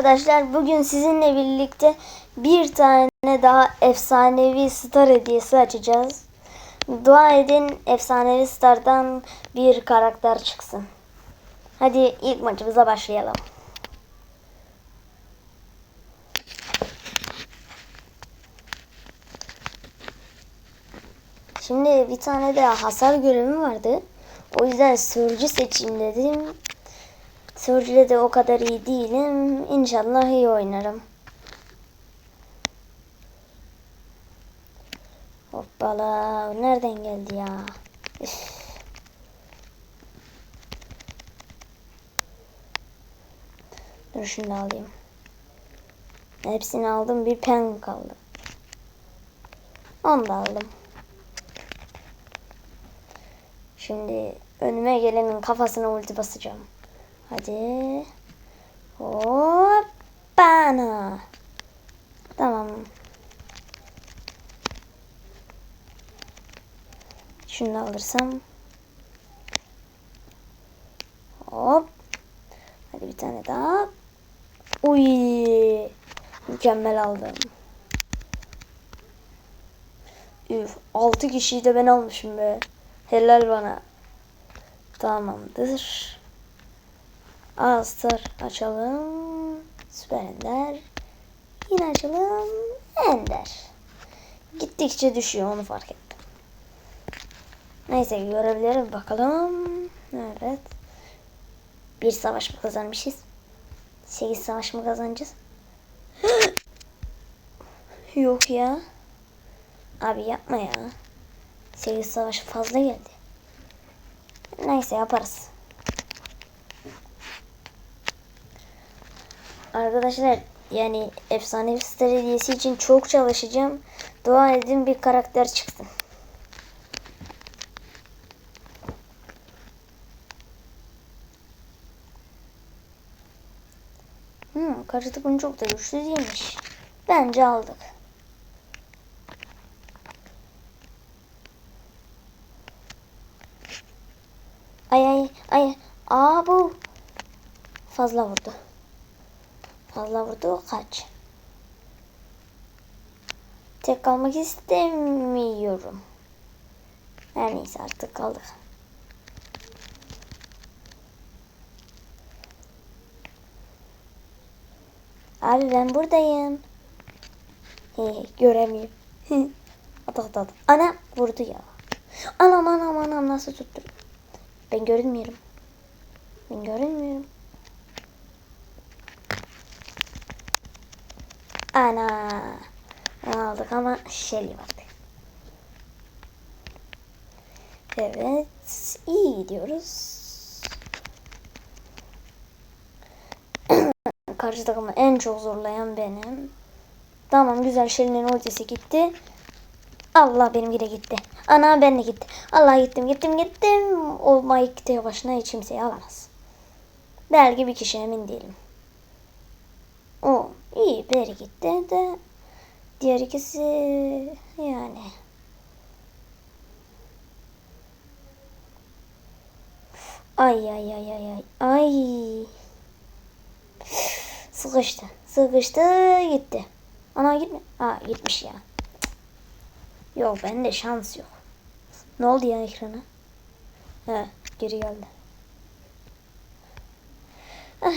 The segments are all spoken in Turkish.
arkadaşlar bugün sizinle birlikte bir tane daha efsanevi star hediyesi açacağız. Dua edin efsanevi stardan bir karakter çıksın. Hadi ilk maçımıza başlayalım. Şimdi bir tane de hasar görevi vardı. O yüzden sürücü seçeyim dedim. Surge'de de o kadar iyi değilim. İnşallah iyi oynarım. Hoppala. Nereden geldi ya? Üf. Dur şunu alayım. Hepsini aldım. Bir pen kaldı. Onu da aldım. Şimdi önüme gelenin kafasına ulti basacağım. Hadi. Hoppana. Tamam. Şunu da alırsam. Hop. Hadi bir tane daha. Uy. Mükemmel aldım. Üf, 6 kişiyi de ben almışım be. Helal bana. Tamamdır. Astar açalım. Süper Ender. Yine açalım. Ender. Gittikçe düşüyor onu fark ettim. Neyse görebilirim bakalım. Evet. Bir savaş mı kazanmışız? Sekiz savaş mı kazanacağız? Yok ya. Abi yapma ya. Sekiz savaş fazla geldi. Neyse yaparız. Arkadaşlar yani efsanevi star hediyesi için çok çalışacağım. Dua edin bir karakter çıksın. Hmm, karşı takım çok da güçlü değilmiş. Bence aldık. Ay ay ay. Aa bu fazla vurdu. Fazla vurdu kaç. Tek kalmak istemiyorum. Her neyse artık kaldık. Abi ben buradayım. He, göremiyorum. at at. Ana vurdu ya. Anam anam anam nasıl tuttu. Ben görünmüyorum. Ben görünmüyorum. Ana. Aldık ama Shelly vardı. Evet. iyi gidiyoruz. Karşı takımı en çok zorlayan benim. Tamam güzel Shelly'nin ultisi gitti. Allah benim de gitti. Ana ben de gitti. Allah gittim gittim gittim. O Mike başına hiç kimseyi alamaz. Belki bir kişi emin değilim. İyi biri gitti de diğer ikisi yani. Ay ay ay ay ay ay. Sıkıştı. Sıkıştı gitti. Ana gitme. Aa gitmiş ya. Yok bende şans yok. Ne oldu ya ekrana? He geri geldi. Ah.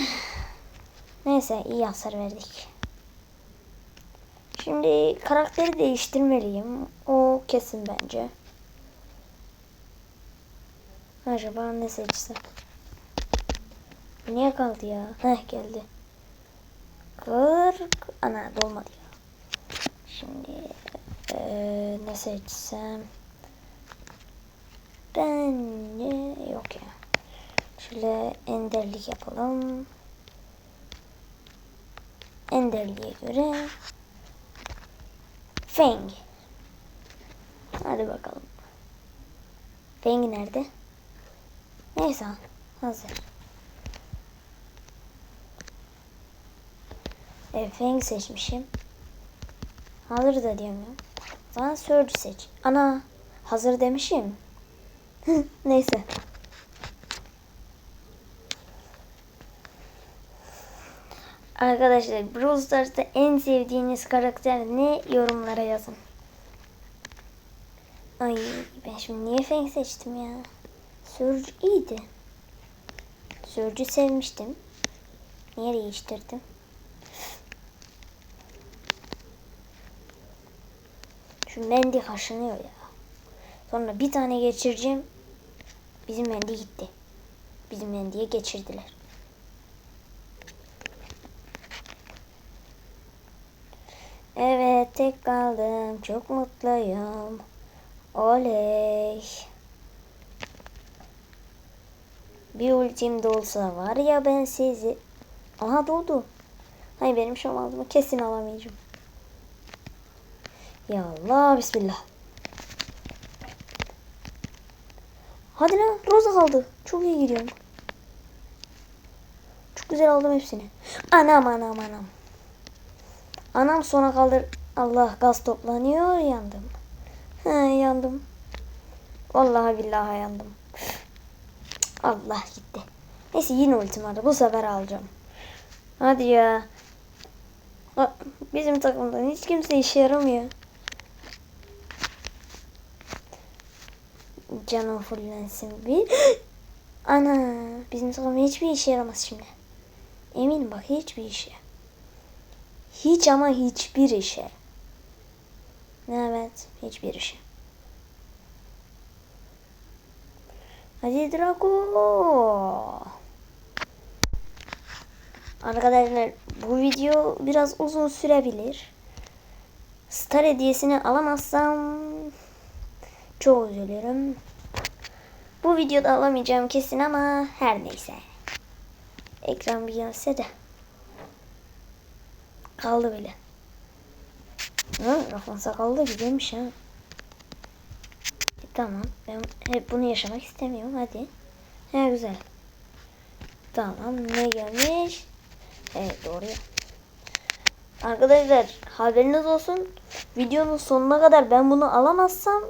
Neyse iyi hasar verdik. Şimdi karakteri değiştirmeliyim. O kesin bence. Acaba ne seçsem? Niye kaldı ya? Heh geldi. Kırk. Ana dolmadı ya. Şimdi ee, ne seçsem? Bence yok ya. Şöyle enderlik yapalım. Enderliğe göre Feng. Hadi bakalım. Feng nerede? Neyse hazır. E, Feng seçmişim. Hazır da diyemiyorum. O zaman Surge seç. Ana hazır demişim. Neyse. Arkadaşlar Brawl Stars'ta en sevdiğiniz karakter ne yorumlara yazın. Ay ben şimdi niye Fang seçtim ya? Surge iyiydi. Surge'ü sevmiştim. Niye değiştirdim? Şu Mendi kaşınıyor ya. Sonra bir tane geçireceğim. Bizim Mendi gitti. Bizim Mendi'ye geçirdiler. Evet tek kaldım. Çok mutluyum. Oley. Bir ultim de olsa var ya ben sizi... Aha doğdu. Hayır benim şu aldığımı kesin alamayacağım. Ya Allah bismillah. Hadi lan Rosa kaldı. Çok iyi gidiyorum. Çok güzel aldım hepsini. Anam anam anam. Anam sona kaldır. Allah gaz toplanıyor yandım. He yandım. Vallahi billahi yandım. Allah gitti. Neyse yine ultim. Bu sefer alacağım. Hadi ya. Bizim takımdan hiç kimse işe yaramıyor. Canım fullensin bir. Ana bizim takım hiçbir işe yaramaz şimdi. Eminim bak hiçbir işe. Hiç ama hiçbir işe. Evet hiçbir işe. Hadi Drago. Arkadaşlar bu video biraz uzun sürebilir. Star hediyesini alamazsam çok üzülürüm. Bu videoda alamayacağım kesin ama her neyse. Ekran bir gelse. Kaldı bile. Hı, Rafan sakallı da güzelmiş ha. E, tamam. Ben hep bunu yaşamak istemiyorum. Hadi. He güzel. Tamam. Ne gelmiş? Evet doğru. ya. Arkadaşlar haberiniz olsun. Videonun sonuna kadar ben bunu alamazsam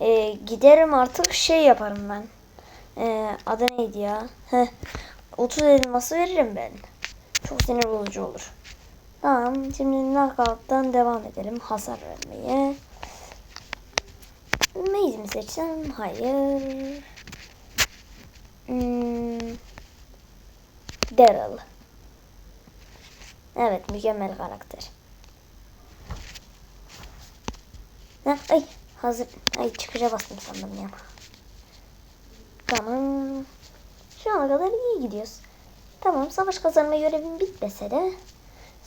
e, giderim artık şey yaparım ben. E, adı neydi ya? Heh, 30 elması veririm ben. Çok sinir bozucu olur. Tamam şimdi knockout'tan devam edelim hasar vermeye. Maze mi seçsem? Hayır. Hmm. Daryl. Evet mükemmel karakter. Ha, ay hazır. Ay çıkışa bastım sandım ya. Tamam. Şu ana kadar iyi gidiyoruz. Tamam savaş kazanma görevim bitmese de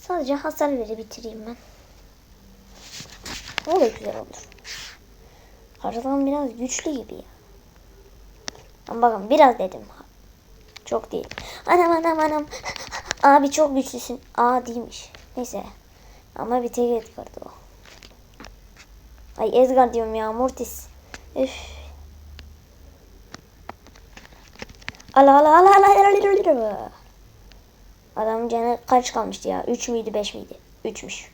sadece hasar veri bitireyim ben. O da güzel olur. Haritadan biraz güçlü gibi ya. Ama bakın biraz dedim. Çok değil. Anam anam anam. Abi çok güçlüsün. Aa değilmiş. Neyse. Ama bir tek Edgar'dı o. Ay Edgar diyorum ya Mortis. Üf. Ala ala ala ala ala ala. Adamın canı kaç kalmıştı ya? 3 müydü 5 miydi? 3'müş.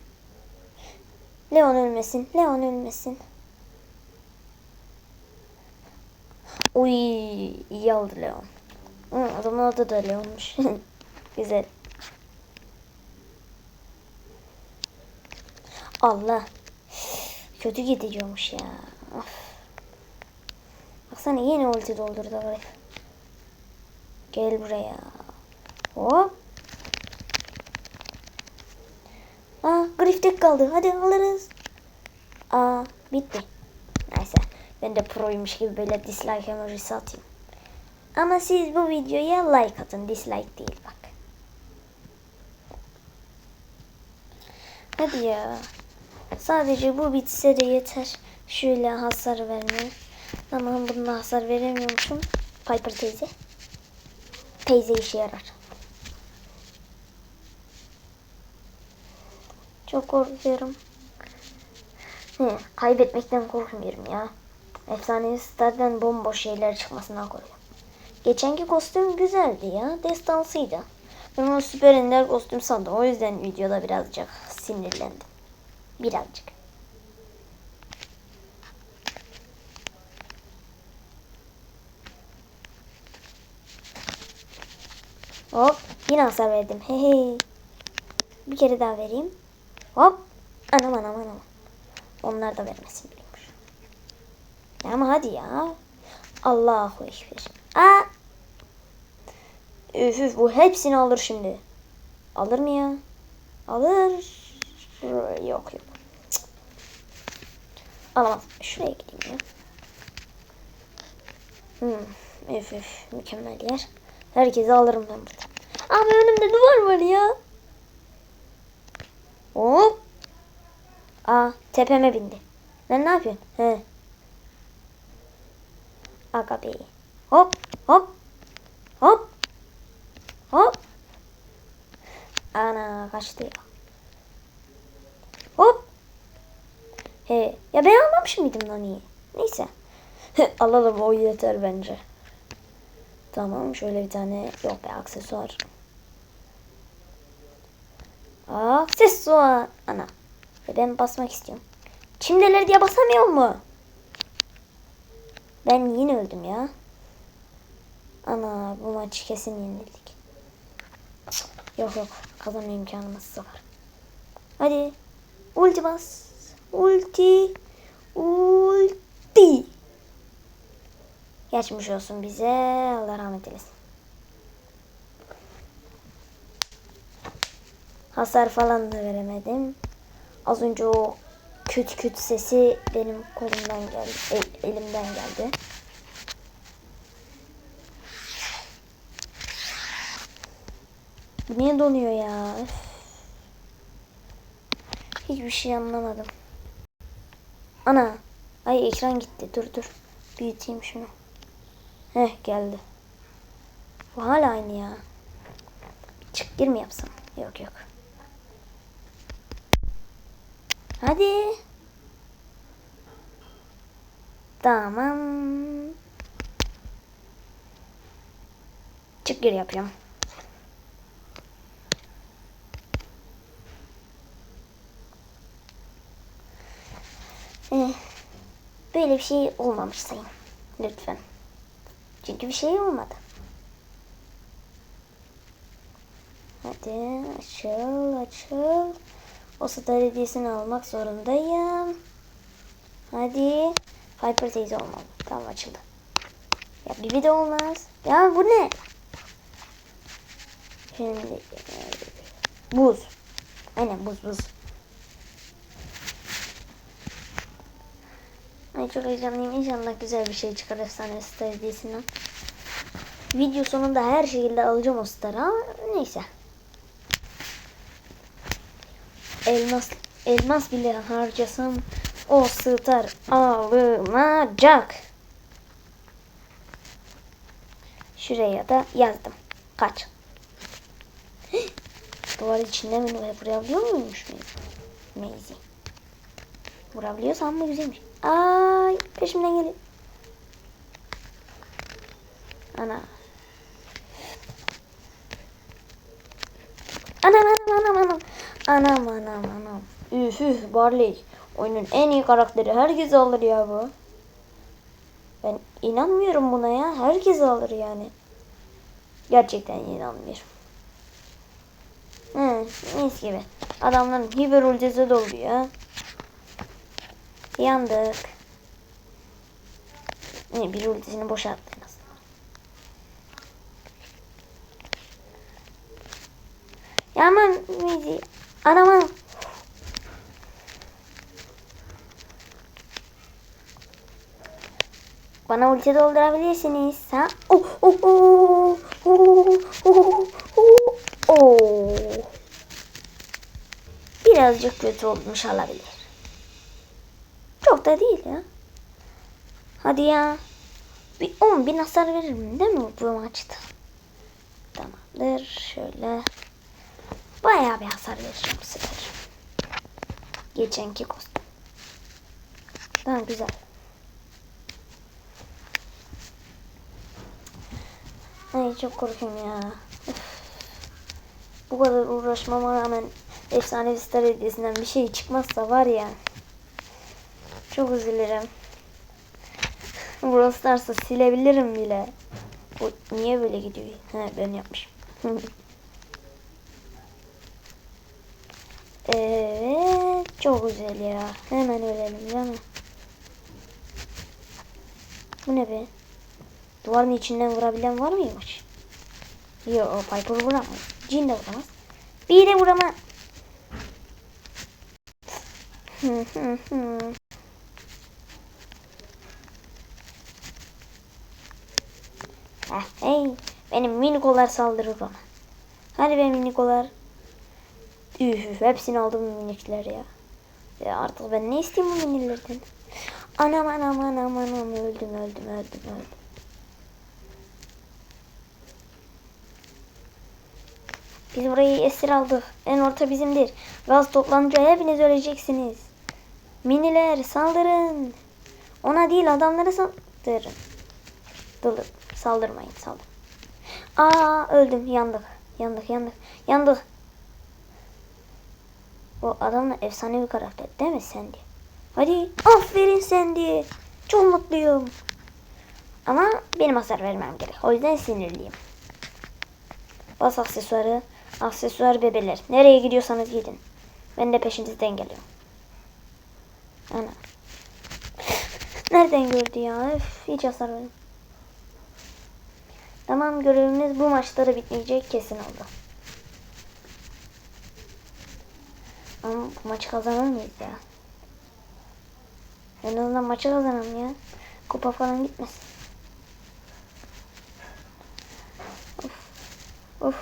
Leon ölmesin. Leon ölmesin. Uy iyi oldu Leon. Hı, adamın adı da Leon'muş. Güzel. Allah. Kötü gidiyormuş ya. Of. Baksana yine ulti doldurdu herif. Gel buraya. Hop. Aa Griff tek kaldı. Hadi alırız. Aa bitti. Neyse. Ben de proymuş gibi böyle dislike emojisi atayım. Ama siz bu videoya like atın. Dislike değil bak. Hadi ya. Sadece bu bitse de yeter. Şöyle hasar verme. Tamam bunda hasar veremiyormuşum. Piper teyze. Teyze işe yarar. Çok korkuyorum. He, kaybetmekten korkmuyorum ya. Efsanevi stardan bomboş şeyler çıkmasından korkuyorum. Geçenki kostüm güzeldi ya. Destansıydı. Ben onu süper ender kostüm sandım. O yüzden videoda birazcık sinirlendim. Birazcık. Hop yine hasar verdim. Hey hey. Bir kere daha vereyim. Hop. Anam anam anam. Onlar da vermesin biliyormuş. Ya ama hadi ya. Allahu Ekber. Aa. Üf üf bu hepsini alır şimdi. Alır mı ya? Alır. Yok yok. Cık. Alamaz. Şuraya gideyim ya. Hmm. Üf üf. Mükemmel yer. Herkesi alırım ben burada. Abi önümde duvar var ya. Hop. Aa tepeme bindi. Lan ne yapıyorsun? He. Aga be. Hop hop. Hop. Hop. Ana kaçtı ya. Hop. He. Ya ben almamış mıydım lan iyi? Neyse. Alalım o yeter bence. Tamam şöyle bir tane yok be aksesuar. Aksesuar. Ana. E ben basmak istiyorum. Çimdeler diye basamıyor mu? Ben yine öldüm ya. Ana bu maçı kesin yenildik. Yok yok kazanma imkanımız sıfır. Hadi. Ulti bas. Ulti. Ulti. Geçmiş olsun bize. Allah rahmet eylesin. Hasar falan da veremedim. Az önce o kötü kötü sesi benim kolumdan geldi. el- elimden geldi. Niye donuyor ya? Üf. Hiçbir şey anlamadım. Ana. Ay ekran gitti. Dur dur. Büyüteyim şunu. Heh geldi. Bu hala aynı ya. Çık gir mi yapsam? Yok yok. Hadi. Tamam. Çık gir yapacağım. Eh, böyle bir şey olmamış sayın. Lütfen. Çünkü bir şey olmadı. Hadi açıl açıl. O hediyesini almak zorundayım. Hadi. Piper teyze olmalı. Tamam açıldı. Ya Bibi de olmaz. Ya bu ne? Şimdi e, buz. Aynen buz buz. Ay çok heyecanlıyım. İnşallah güzel bir şey çıkar efsane star hediyesinden. Video sonunda her şekilde alacağım o starı ama neyse. Elmas elmas bile harcasam o star alınacak. Şuraya da yazdım. Kaç? Duvar içinde mi vurabiliyor muymuş Meyzi? Vurabiliyorsam mı güzelmiş. Ay peşimden geliyor. Ana. Anam anam anam anam. Anam anam anam. Üf üf Barley. Oyunun en iyi karakteri. Herkes alır ya bu. Ben inanmıyorum buna ya. Herkes alır yani. Gerçekten inanmıyorum. Hı, mis gibi. Adamların hiper ultisi doldu ya. Yandık. Ne bir ultisini boşalttı en azından. Ya Anama. Bana ulti doldurabilirsiniz. Ha? Oh oh oh oh oh oh oh. Birazcık kötü olmuş olabilir. Çok da değil ya. Hadi ya. Bir 10 bin hasar veririm değil mi bu maçta? Tamamdır. Şöyle. Bir hasar vereceğim bu sefer. Geçenki kostüm. Tamam güzel. Ay çok korkuyorum ya. Üf. Bu kadar uğraşmama rağmen efsanevi star hediyesinden bir şey çıkmazsa var ya. Çok üzülürüm. Brawl Stars'ı silebilirim bile. Bu niye böyle gidiyor? He ben yapmışım. Evet. Çok güzel ya. Hemen ölelim değil mi? Bu ne be? Duvarın içinden vurabilen var mıymış? Yok Piper vuramaz. Cin de vuramaz. Bir de vuramaz. Hı hı hı. Heh, hey, benim minikolar saldırır bana. Hadi be minikolar. Üf, hepsini aldım minikler ya. Ya artık ben ne isteyeyim bu minilerden? Anam anam anam anam öldüm öldüm öldüm öldüm. Biz burayı esir aldık. En orta bizimdir. Gaz toplanınca hepiniz öleceksiniz. Miniler saldırın. Ona değil adamlara saldırın. Dur saldırmayın saldır. Aa öldüm yandık. Yandık yandık. Yandık. Bu adamla efsane bir karakter değil mi Sandy? Hadi aferin Sandy. Çok mutluyum. Ama benim hasar vermem gerek. O yüzden sinirliyim. Bas aksesuarı. Aksesuar bebeler. Nereye gidiyorsanız gidin. Ben de peşinizden geliyorum. Ana. Nereden gördü ya? Öf, hiç hasar vermem. Tamam görevimiz bu maçları bitmeyecek kesin oldu. Ama maçı kazanır mıyız ya? En azından maçı kazanalım ya. Kupa falan gitmesin. Of. Of.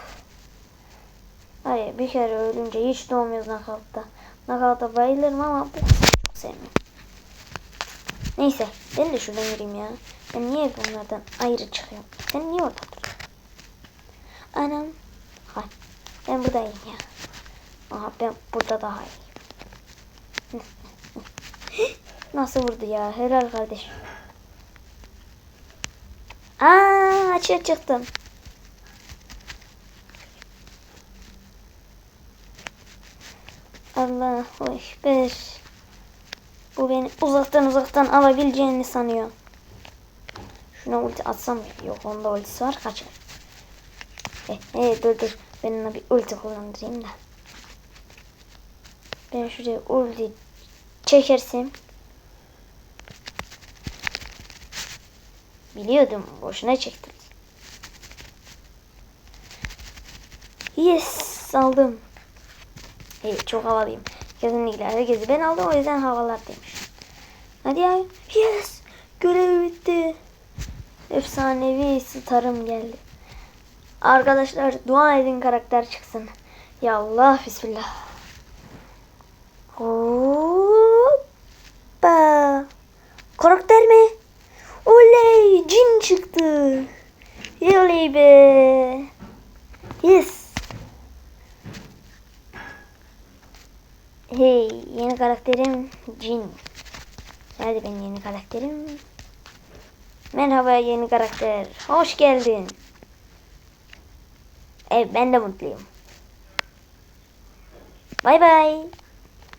Hayır bir kere ölünce hiç doğmuyoruz nakavtta. Nakavta bayılırım ama bu çok sevmiyorum. Neyse ben de şuradan yürüyeyim ya. Ben niye bunlardan ayrı çıkıyorum? Sen niye orada duruyorsun? Anam. Hay. Ben buradayım ya. Aha ben burada daha iyiyim. Nasıl vurdu ya? Helal kardeşim. Aa açığa çıktım. Allahu Ekber. Bu beni uzaktan uzaktan alabileceğini sanıyor. Şuna ulti atsam? Yok onda ultisi var kaçar. E, e, dur dur. Ben ona bir ulti kullandırayım da. Ben şuraya ulti çekersem. Biliyordum. Boşuna çektim. Yes aldım. Evet çok havalıyım. Kesinlikle herkesi ben aldım o yüzden havalar demiş. Hadi ya. Yes. Görev bitti. Efsanevi starım geldi. Arkadaşlar dua edin karakter çıksın. Ya Allah bismillah. Hoppa. Karakter mi? Oley cin çıktı. Oley be. Yes. Hey yeni karakterim cin. Nerede benim yeni karakterim? Merhaba yeni karakter. Hoş geldin. Evet ben de mutluyum. Bay bay.